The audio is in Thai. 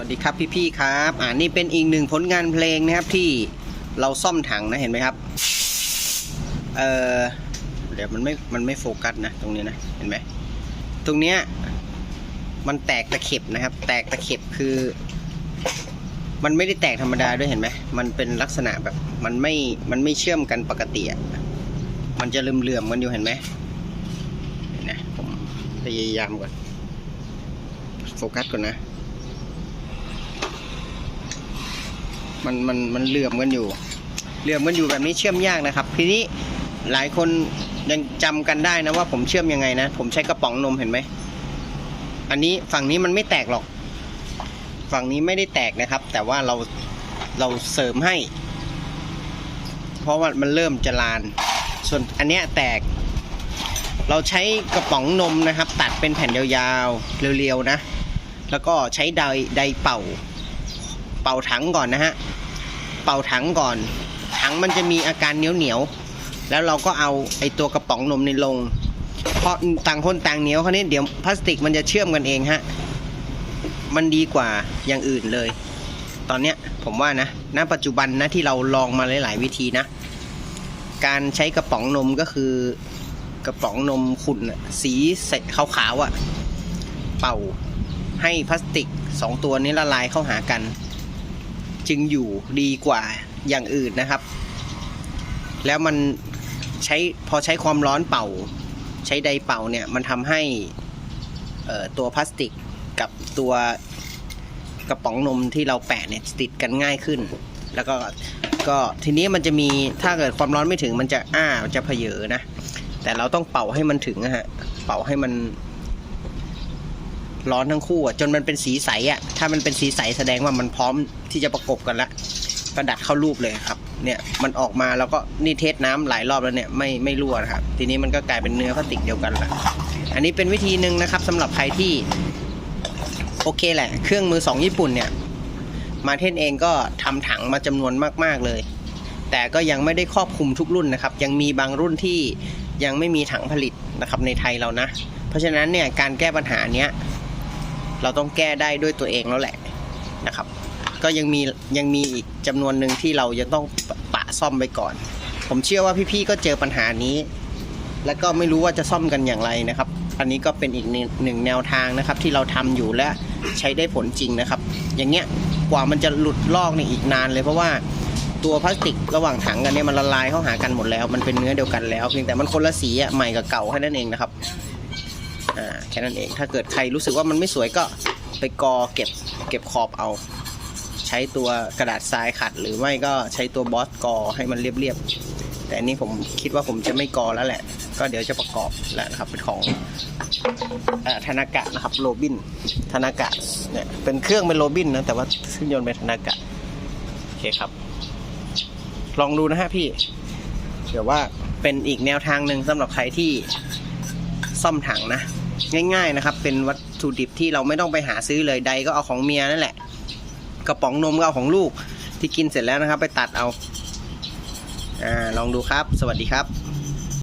วัสดีครับพี่ๆครับอ่านี่เป็นอีกหนึ่งผลงานเพลงนะครับที่เราซ่อมถังนะเห็นไหมครับเออเดี๋ยวมันไม่มันไม่โฟกัสนะตรงนี้นะเห็นไหมตรงเนี้ยมันแตกตะเข็บนะครับ แตกตะเข็บคือ มันไม่ได้แตกธรรมดาด้วยเห็นไหมมันเป็นลักษณะแบบมันไม่มันไม่เชื่อมกันปกติอะมันจะเหลื่อมๆกันอยู่เห็นไหมเห็นนะผมพยายามก่อนโฟกัสก่อนนะ มันมันมันเหลื่อมกันอยู่ เหลื่อมกันอยู่แบบนี้เชื่อมยากนะครับ ทีนี้หลายคนยังจำกันได้นะว่าผมเชื่อมยังไงนะ ผมใช้กระป๋องนมเห็นไหม อันนี้ฝั่งนี้มันไม่แตกหรอก ฝั่งนี้ไม่ได้แตกนะครับ แต่ว่าเราเราเสริมให้ เพราะว่ามันเริ่มจะลาน ส่วนอันเนี้ยแตก เราใช้กระป๋องนมนะครับ ตัดเป็นแผ่นยาวๆเรียวๆนะ แล้วก็ใช้ไดไดเป่า เป่าถังก่อนนะฮะ เป่าถังก่อน ถังมันจะมีอาการเหนียวเหนียว แล้วเราก็เอาไอตัวกระป๋องนมนี่ลง เพราะต่างคนต่างเหนียวเขาเนี่ยเดี๋ยวพลาสติกมันจะเชื่อมกันเองฮะ มันดีกว่าอย่างอื่นเลย ตอนเนี้ยผมว่านะ ณ ปัจจุบันนะที่เราลองมาหลาย ๆ วิธีนะ การใช้กระป๋องนมก็คือกระป๋องนมขุ่นสีใสขาวๆอะ่ะ เป่าให้พลาสติกสองตัวนี้ละลายเข้าหากัน จึงอยู่ดีกว่าอย่างอื่นนะครับ แล้วมันใช้พอใช้ความร้อนเป่า ใช้ไดเป่าเนี่ยมันทำให้ตัวพลาสติกกับตัวกระป๋องนมที่เราแปะเนี่ยติดกันง่ายขึ้น แล้วก็ก็ทีนี้มันจะมีถ้าเกิดความร้อนไม่ถึงมันจะอ้าจะเพเยอนะ แต่เราต้องเป่าให้มันถึงนะฮะ เป่าให้มัน ร้อนทั้งคู่อะจนมันเป็นสีใสอะถ้ามันเป็นสีใสแสดงว่ามันพร้อมที่จะประกบกันละก็ดัดเข้ารูปเลยครับ เนี่ยมันออกมาแล้วก็นี่เทสน้ำหลายรอบแล้วเนี่ยไม่ไม่รั่วนะครับ ทีนี้มันก็กลายเป็นเนื้อพลาสติกเดียวกันละอันนี้เป็นวิธีหนึ่งนะครับสำหรับใครที่โอเคแหละ เครื่องมือสองญี่ปุ่นเนี่ย มาเทนเองก็ทำถังมาจำนวนมาก ๆเลย แต่ก็ยังไม่ได้ครอบคลุมทุกรุ่นนะครับ ยังมีบางรุ่นที่ยังไม่มีถังผลิตนะครับในไทยเรานะ เพราะฉะนั้นเนี่ยการแก้ปัญหาเนี้ย เราต้องแก้ได้ด้วยตัวเองแล้วแหละนะครับ ก็ยังมียังมีอีกจำนวนหนึ่งที่เราจะต้องปะซ่อมไปก่อน ผมเชื่อว่าพี่ๆก็เจอปัญหานี้ แล้วก็ไม่รู้ว่าจะซ่อมกันอย่างไรนะครับ อันนี้ก็เป็นอีกหนึ่งแนวทางนะครับ ที่เราทำอยู่และใช้ได้ผลจริงนะครับ อย่างเงี้ยกว่ามันจะหลุดลอกนี่อีกนานเลยเพราะว่าตัวพลาสติกระหว่างถังกันเนี่ยมันละลายเข้าหากันหมดแล้ว มันเป็นเนื้อเดียวกันแล้วเพียงแต่มันคนละสีอะใหม่กับเก่าแค่นั้นเองนะครับ อ่าแค่นั้นเองถ้าเกิดใครรู้สึกว่ามันไม่สวยก็ไปกอเก็บเก็บขอบเอา ใช้ตัวกระดาษทรายขัด หรือไม่ก็ใช้ตัวบอสกอให้มันเรียบๆแต่อันนี้ผมคิดว่าผมจะไม่กอแล้วแหละ ก็เดี๋ยวจะประกอบแล้วนะครับเป็นของธนากะนะครับโรบินธนากะเนี่ยเป็นเครื่องเป็นโรบินนะแต่ว่าเครื่องยนต์เป็นธนากะโอเคครับ ลองดูนะฮะพี่เดี๋ยวว่าเป็นอีกแนวทางหนึ่งสำหรับใครที่ซ่อมถังนะ ง่ายๆนะครับ เป็นวัตถุดิบที่เราไม่ต้องไปหาซื้อเลยใดก็เอาของเมียนั่นแหละ กระป๋องนมก็เอาของลูกที่กินเสร็จแล้วนะครับ ไปตัดเอาอ่าลองดูครับ สวัสดีครับ